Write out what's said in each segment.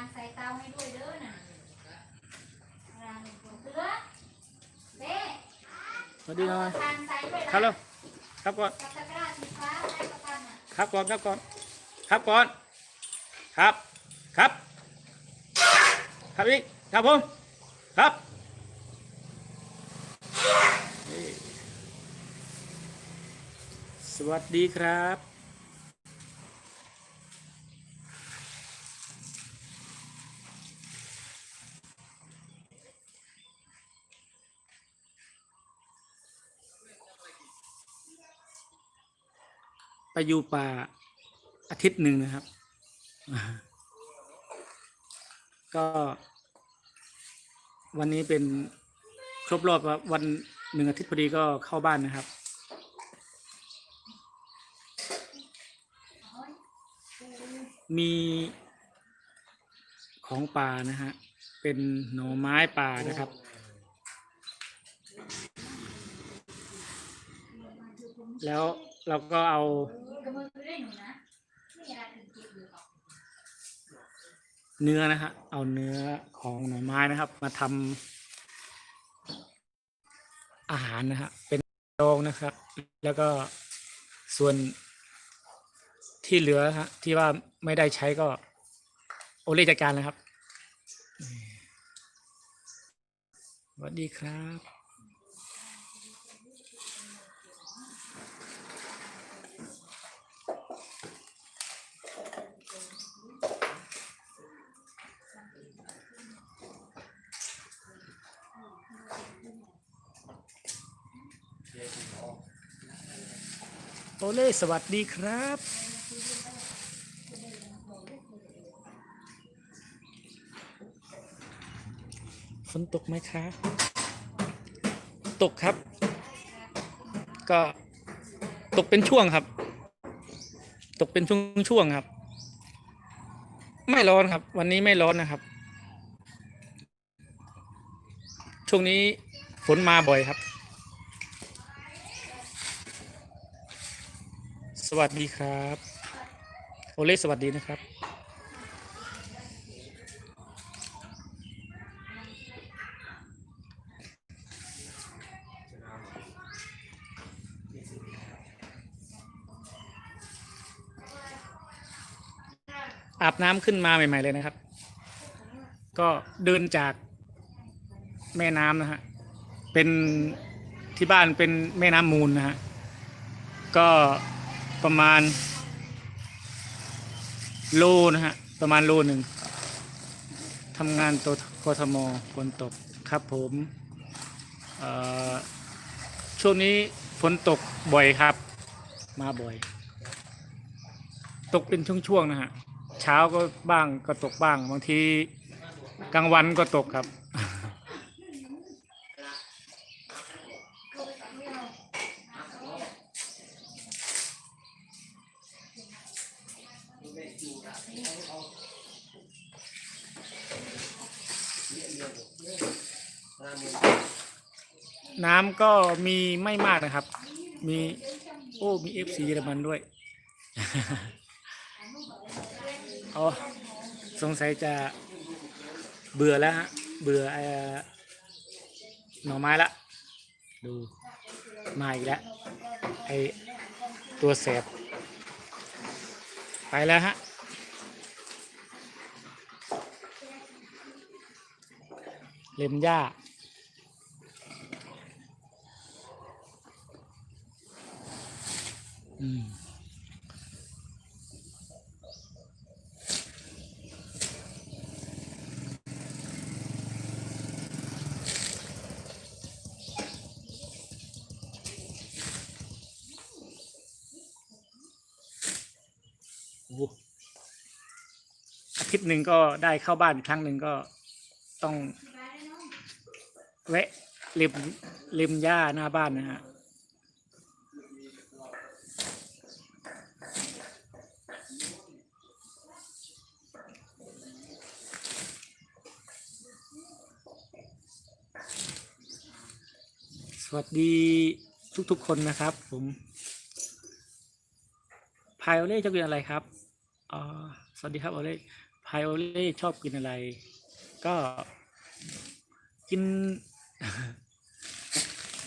านใส่เตาให้ด้วยเด้อน่ะรานเสือเด้สวัสดีหน่อย ทานใส่ด้วยครับแล้วครับก่อน กับตะกร้าสีฟ้าให้ประกันน่ะครับก่อน ครับก่อน ครับก่อน ครับ ครับ ครับอีก ครับผม ครับนี่สวัสดีครับ อยู่ป่าอาทิตย์หนึ่งนะครับ ก็วันนี้เป็นครบรอบวันหนึ่งอาทิตย์พอดีก็เข้าบ้านนะครับ มีของป่านะฮะ เป็นหน่อไม้ป่านะครับ แล้ว เราก็เอากระมือได้หนูนะนี่อะไรถึงจิบเนื้อนะฮะ เอาเนื้อของหน่อไม้นะครับ มาทำอาหารนะฮะ เป็นดองนะครับ แล้วก็ส่วนที่เหลือฮะ ที่ว่าไม่ได้ใช้ก็ โอเล่จัดการนะครับสวัสดีครับ โอเล่สวัสดีครับ ฝนตกไหมคะตกครับ ก็ตกเป็นช่วงครับ ตกเป็นช่วงช่วงครับ ไม่ร้อนครับ วันนี้ไม่ร้อนนะครับ ช่วงนี้ฝนมาบ่อยครับ สวัสดีครับ โอเล่สวัสดีนะครับ อาบน้ำขึ้นมาใหม่ ๆ เลยนะครับ ก็เดินจากแม่น้ำนะฮะ เป็นที่บ้านเป็นแม่น้ำมูลนะฮะ ก็ ประมาณ โลนะฮะ ประมาณโลหนึ่งทำงานตัวกทมฝนตกครับผมช่วงนี้ฝนตกบ่อยครับ มาบ่อย ตกเป็นช่วงๆนะฮะ เช้าก็บ้างก็ตกบ้าง บางทีกลางวันก็ตกครับ น้ำก็มีไม่มากนะครับ มีโอ้มีเอฟซีเยอรมันด้วยอ๋อสงสัยจะเบื่อแล้วฮะเบื่อเอ่อหน่อไม้ละ ดูมาอีกแล้วไอตัวแสบ ไปแล้วฮะเล็มหญ้า อาทิตย์หนึ่งก็ได้เข้าบ้านครั้งหนึ่งก็ต้องแวะริมริมหญ้าหน้าบ้านนะฮะ วัสดีทุกๆคนนะครับ ผมพายโอเล่จะเป็นอะไรครับอ๋อสวัสดีครับโอเล่พไพโอเล่ชอบกินอะไร ก็กิน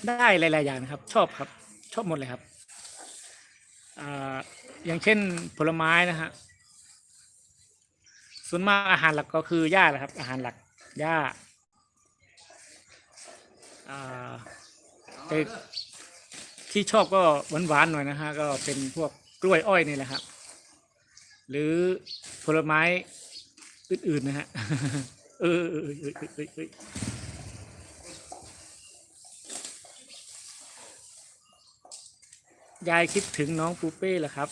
ได้หลาย ๆ อย่างนะครับ ชอบครับ ชอบหมดเลยครับอ่าอย่างเช่นผลไม้นะฮะส่วนมากอาหารหลักก็คือหญ้าแหละครับ อาหารหลักหญ้าอ่า แต่ที่ชอบก็หวานๆหน่อยนะฮะก็เป็นพวกกล้วยอ้อยนี่แหละครับ หรือผลไม้อื่นๆนะฮะเออเออเออเออเออยายคิดถึงน้องปูเป้เหรอครับ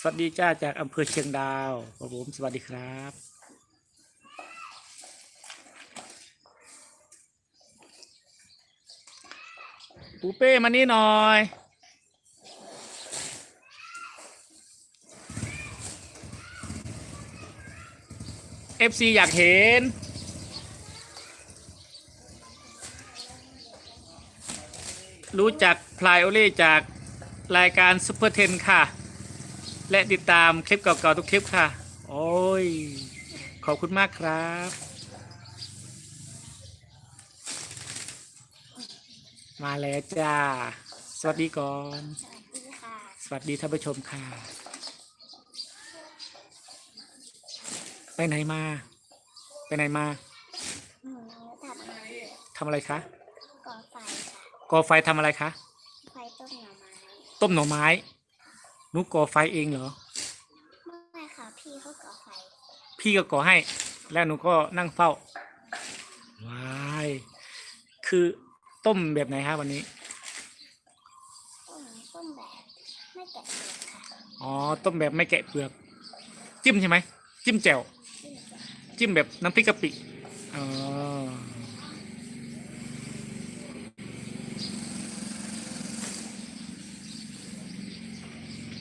สวัสดีจ้าจากอำเภอเชียงดาวครับผมสวัสดีครับ ปูเป้มานี่หน่อย FC อยากเห็น รู้จักพลายโอเล่จากรายการซุปเปอร์เทนค่ะ และติดตามคลิปเก่าๆทุกคลิปค่ะ โอ้ย ขอบคุณมากครับ มาแล้วจ้า สวัสดีก่อนสวัสดีค่ะสวัสดีท่านผู้ชมค่ะ ไปไหนมา ไปไหนมาหนูทำอะไรทำอะไรคะ ก่อไฟค่ะก่อไฟทำอะไรคะ ไฟต้มหน่อไม้ต้มหน่อไม้หนูก่อไฟเองเหรอ ไม่ค่ะพี่เขาก่อไฟพี่ก็ก่อให้ แล้วหนูก็นั่งเฝ้า ว้าย คือ ต้มแบบไหนฮะวันนี้ต้มต้มแบบไม่แกะเปลือกค่ะอ๋อ ต้มแบบไม่แกะเปลือก จิ้มใช่ไหม จิ้มแจ่ว จิ้มแบบน้ำพริกกะปิ อ๋อ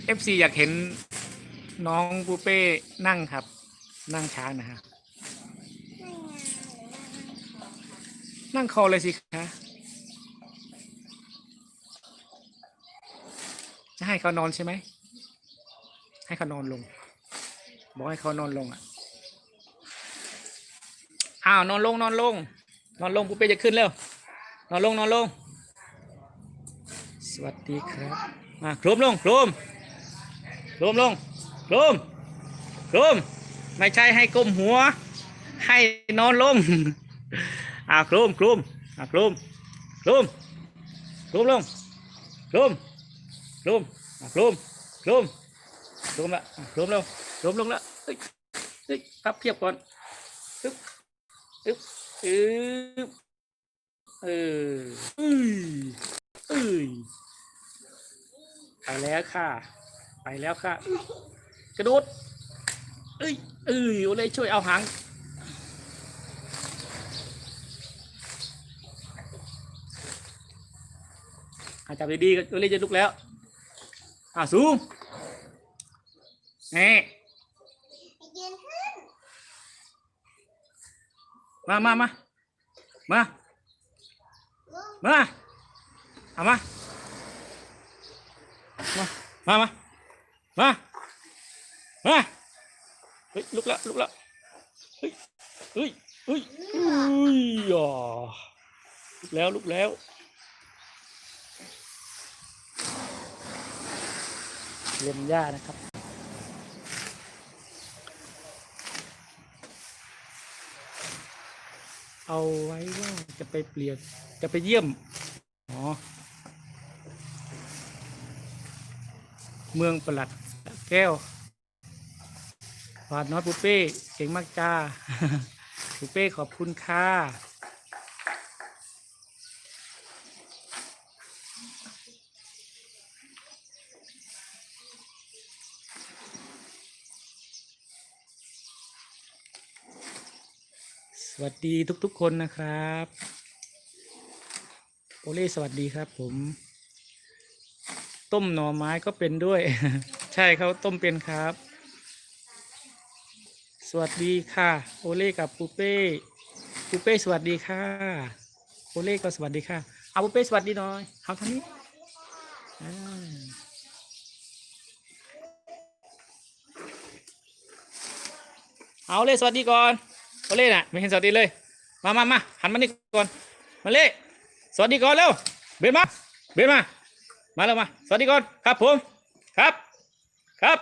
เอฟซีอยากเห็นน้องปูเป้นั่งครับ นั่งช้างนะฮะไม่งานหรือว่านั่งคอค่ะนั่งคอเลยสิคะ จะให้เขานอนใช่ไหม ให้เขานอนลง บอกให้เขานอนลงอะ อ้าวนอนลงนอนลง นอนลงปุ๊บเป้จะขึ้นเร็ว นอนลงนอนลง สวัสดีครับ มาโครมลงโครมโครมลงโครมโครมไม่ใช่ให้ก้มหัว ให้นอนลง อ่าโครมโครมอ่าโครมโครมโครมลงโครม โครมอ่าโครมโครมโครมละอ่าโครมลงโครมลงละเฮ้ยเฮ้ยพับเพียบก่อนอึ๊บอึ๊บอึ๊บเอออุ้ยเอ้ยไปแล้วค่ะ ไปแล้วค่ะ กระโดดเอ้ยเอ้ยโอเลยช่วยเอาหางอาจับดีๆก็เรียจะลุกแล้ว อ่าสูงนี่ยืนขึ้นมามามามาลุกมาเอามามามา มา มา มา เฮ้ย ลุกแล้วลุกแล้วเฮ้ยเฮ้ยเฮ้ยอุ้ยอ่าลุกแล้ว ลุกแล้ว เล่นหญ้านะครับเอาไว้ว่าจะไปเปลี่ยนจะไปเยี่ยมอ๋อเมืองประหลัดแก้วปาดน้อยปุเป้ เก่งมากจ้าปุเป้ขอบคุณค่ะ สวัสดีทุกๆคนนะครับโอเล่สวัสดีครับ ผม ต้มหน่อไม้ก็เป็นด้วย ใช่เขาต้มเป็นครับ สวัสดีค่ะ โอเล่กับปูเป้ปูเป้สวัสดีค่ะโอเล่ก็สวัสดีค่ะเอาปูเป้สวัสดีหน่อยเอาทานี้เอาเลยสวัสดีก่อน โอเล่น่ะไม่เห็นสวัสดีเลย มามามาหันมานี่ก่อนมาเล่สวัสดีก่อนเร็วเบนมาเบนมา มาแล้วมา สวัสดีก่อนครับผมครับครับ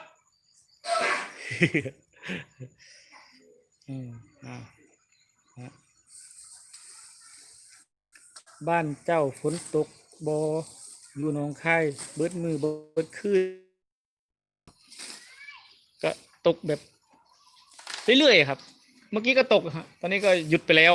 บ้านเจ้าฝนตกบออยู่หนองคายเบิดมือเบิดคืนก็ตกแบบเรื่อยๆครับ เมื่อกี้ก็ตกฮะตอนนี้ก็หยุดไปแล้ว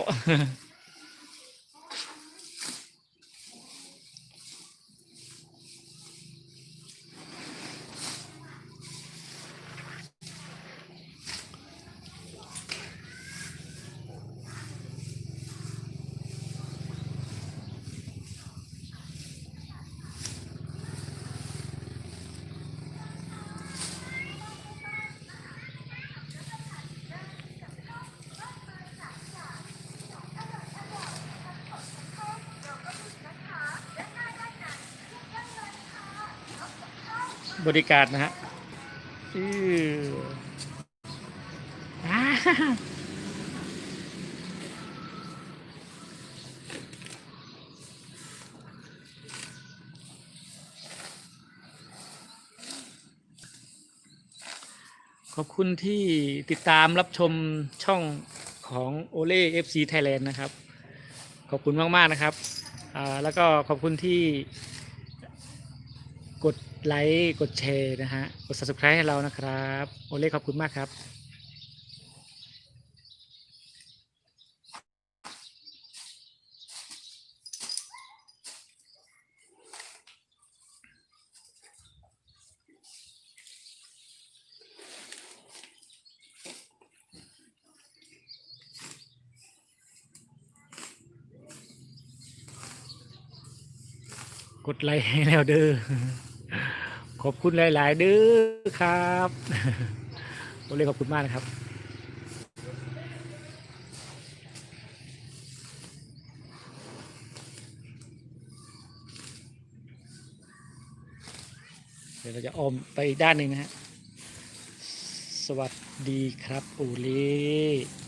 บริการนะฮะอืออาขอบคุณที่ติดตามรับชมช่องของโอเล่ FC Thailand นะครับ ขอบคุณมาก ๆ นะครับ แล้วก็ขอบคุณที่ ไลค์กดแชร์นะฮะกด subscribe ให้เรานะครับโอเล่ขอบคุณมากครับกดไลค์ให้แล้วเด้อ ขอบคุณหลาย ๆ เด้อครับโอเล่ขอบคุณมากนะครับเดี๋ยวเราจะอมไปอีกด้านหนึ่งนะฮะ สวัสดีครับโอเล่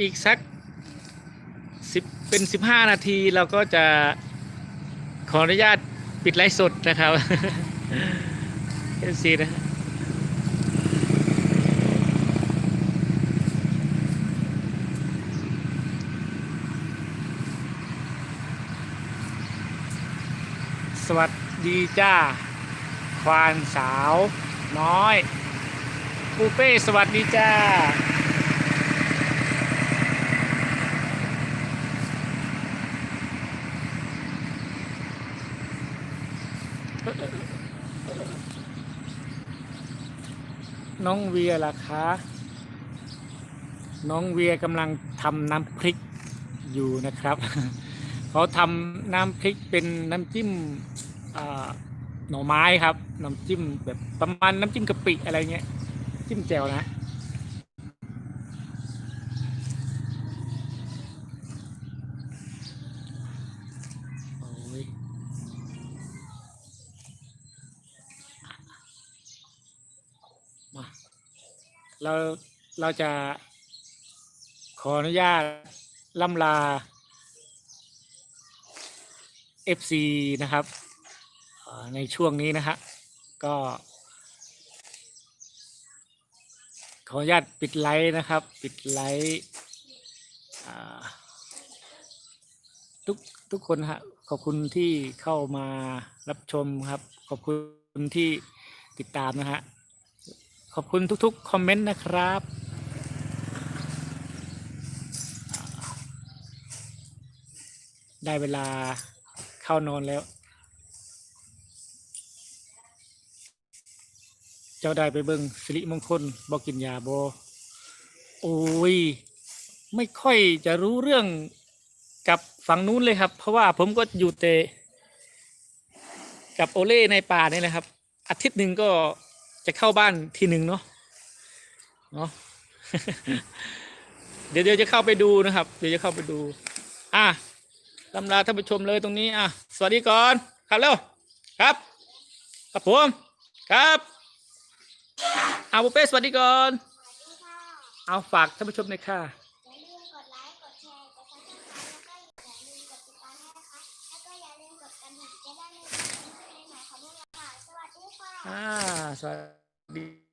อีกสักสิบเป็นสิบห้านาทีเราก็จะขออนุญาตปิดไลฟ์สดนะครับเอซีนะฮะสวัสดีจ้า ควานสาวน้อยปูเป้สวัสดีจ้า น้องเวียล่ะคะ น้องเวียกำลังทำน้ำพริกอยู่นะครับ เขาทำน้ำพริกเป็นน้ำจิ้มหน่อไม้ครับ น้ำจิ้มแบบประมาณน้ำจิ้มกะปิอะไรเงี้ย จิ้มแจ่วนะ โอ้ย มา เราเราจะขออนุญาตล่ำลา FC นะครับในช่วงนี้นะฮะก็ ขออนุญาตปิดไลฟ์นะครับ ปิดไลฟ์ทุกทุกคนฮะขอบคุณที่เข้ามารับชมครับ ขอบคุณที่ติดตามนะฮะ ขอบคุณทุกๆ คอมเมนต์นะครับ ได้เวลาเข้านอนแล้ว เจ้าได้ไปเบิงสิริมงคลบอกกินยาบอโอ้ย ไม่ค่อยจะรู้เรื่องกับฝั่งนู้นเลยครับ เพราะว่าผมก็อยู่เตกับโอเล่ในป่านี่แหละครับ อาทิตย์หนึ่งก็ จะเข้าบ้านทีหนึ่งเนาะเนาะเดี๋ยวเดี๋ยวจะเข้าไปดูนะครับ เดี๋ยวจะเข้าไปดู อะลำลาท่านผู้ชมเลยตรงนี้ อะ สวัสดีก่อนครับเร็วครับครับผมครับเอาบุเป้สวัสดีก่อนเอาฝากท่านผู้ชมหน่อยค่ะอย่าลืมกดไลค์กดแชร์กดซับสไครต์แล้วก็อย่าวก็อย่าลืมกดกระดิ่งจะได้ไม่พลาดคลิปใหม่ๆของพวกเราค่ะสวัสดี the